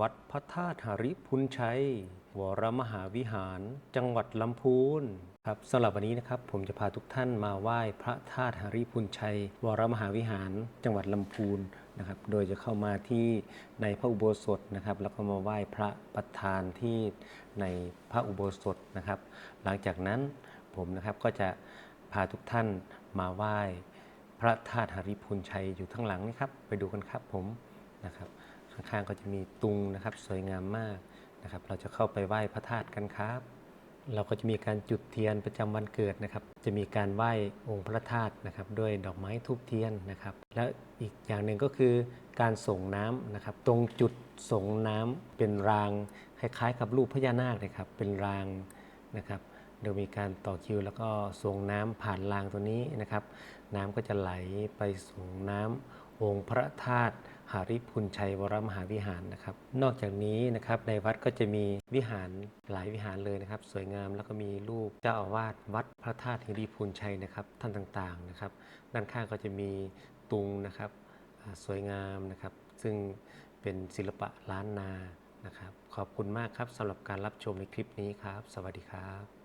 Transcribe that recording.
วัดพระธาตุหริพุนชัย วรมหาวิหาร จังหวัดลำพูนครับสำหรับวันนี้นะครับผมจะพาทุกท่านมาไหว้พระธาตุหริพุนชัย วรมหาวิหาร จังหวัดลำพูนนะครับ โดยจะเข้ามาที่ในพระอุโบสถนะครับ แล้วก็มาไหว้พระประธานที่ในพระอุโบสถนะครับ หลังจากนั้นผมนะครับก็จะพาทุกท่านมาไหว้พระธาตุหริพุนชัยอยู่ข้างหลังนี่ครับ ไปดูกันครับผมนะครับ ข้างๆก็จะมีตุงนะครับ สวยงามมากนะครับ เราจะเข้าไปไหว้พระธาตุกันครับ เราก็จะมีการจุดเทียนประจำวันเกิดนะครับ จะมีการไหว้องค์พระธาตุนะครับ ด้วยดอกไม้ทูบเทียนนะครับ แล้วอีกอย่างหนึ่งก็คือการส่งน้ำนะครับ ตรงจุดส่งน้ำเป็นรางคล้ายๆ กับรูปพญานาคนะครับ เป็นรางนะครับโดยมีการต่อคิวแล้วก็ส่งน้ำผ่านรางตัวนี้นะครับ น้ำก็จะไหลไปส่งน้ำองค์พระธาตุ หาริพุนชัยวรมหาวิหารนะครับ นอกจากนี้นะครับในวัดก็จะมีวิหารหลายวิหารเลยนะครับ สวยงามแล้วก็มีรูปเจ้าอาวาสวัดพระธาตุหาริพุนชัยนะครับท่านต่างๆนะครับ ด้านข้างก็จะมีตุงนะครับสวยงามนะครับ ซึ่งเป็นศิลปะล้านนานะครับ ขอบคุณมากครับสำหรับการรับชมในคลิปนี้ครับ สวัสดีครับ